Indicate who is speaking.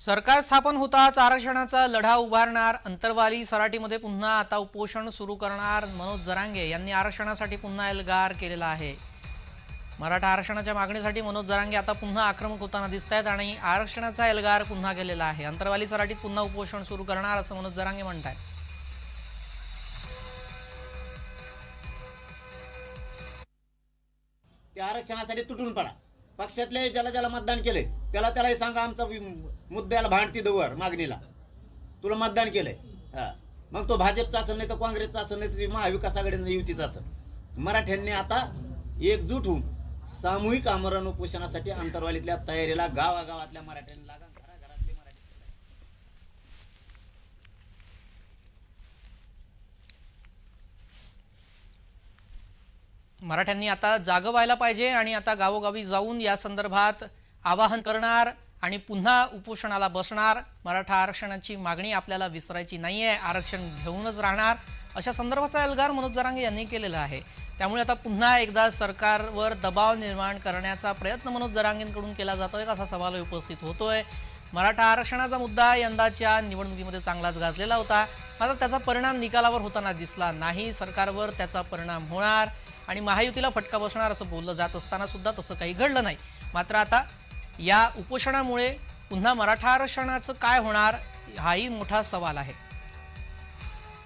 Speaker 1: सरकार स्थापन होताच आरक्षणाचा लढा उभारणार. अंतरवाली सराटीमध्ये पुन्हा आता उपोषण सुरू करणार मनोज जरांगे यांनी आरक्षणासाठी पुन्हा एल्गार केलेला आहे. मराठा आरक्षणाच्या मागणीसाठी मनोज जरांगे आता पुन्हा आक्रमक होताना दिसत आहेत आणि आरक्षणाचा एल्गार पुन्हा केलेला आहे. अंतरवाली सराटीत पुन्हा उपोषण सुरू करणार असं मनोज जरांगे म्हणत
Speaker 2: त्या आरक्षणासाठी तुटून पडा. पक्षातले ज्याला ज्याला मतदान केले त्याला त्यालाही सांगा आमचा मुद्द्याला भांडती दवर मागणीला. तुला मतदान केलंय. हा. मग तो भाजपचा असेल नाही तर काँग्रेसचा असेल नाही तर महाविकास आघाडीचा युतीचा असेल. मराठ्यांनी आता एकजूट होऊन सामूहिक आमरण उपोषणासाठी अंतरवालीतल्या तयारीला गावागावातल्या मराठ्यांनी लागा घराघरातले मराठी.
Speaker 1: मराठ्यांनी आता जागं व्हायला पाहिजे आणि आता गावोगावी जाऊन या संदर्भात आवाहन करणार आणि पुन्हा उपोषणाला बसणार. मराठा आरक्षणाची मागणी आपल्याला विसरायची नाही आहे आरक्षण घेऊनच राहणार. अशा संदर्भाचा एल्गार मनोज जरांगे यांनी केलेला आहे. त्यामुळे आता पुन्हा एकदा सरकारवर दबाव निर्माण करण्याचा प्रयत्न मनोज जरांगेंकडून केला जातोय का असा सवाल उपस्थित होतोय. मराठा आरक्षणाचा मुद्दा यंदाच्या निवडणुकीमध्ये चांगलाच गाजलेला होता. मात्र त्याचा परिणाम निकालावर होताना दिसला नाही. सरकारवर त्याचा परिणाम होणार आणि महायुतीला फटका बसणार असं बोललं जात असताना सुद्धा तसं काही घडलं नाही. मात्र आता या उपोषणामुळे पुन्हा मराठा आरक्षणाचं काय होणार हाही मोठा सवाल आहे.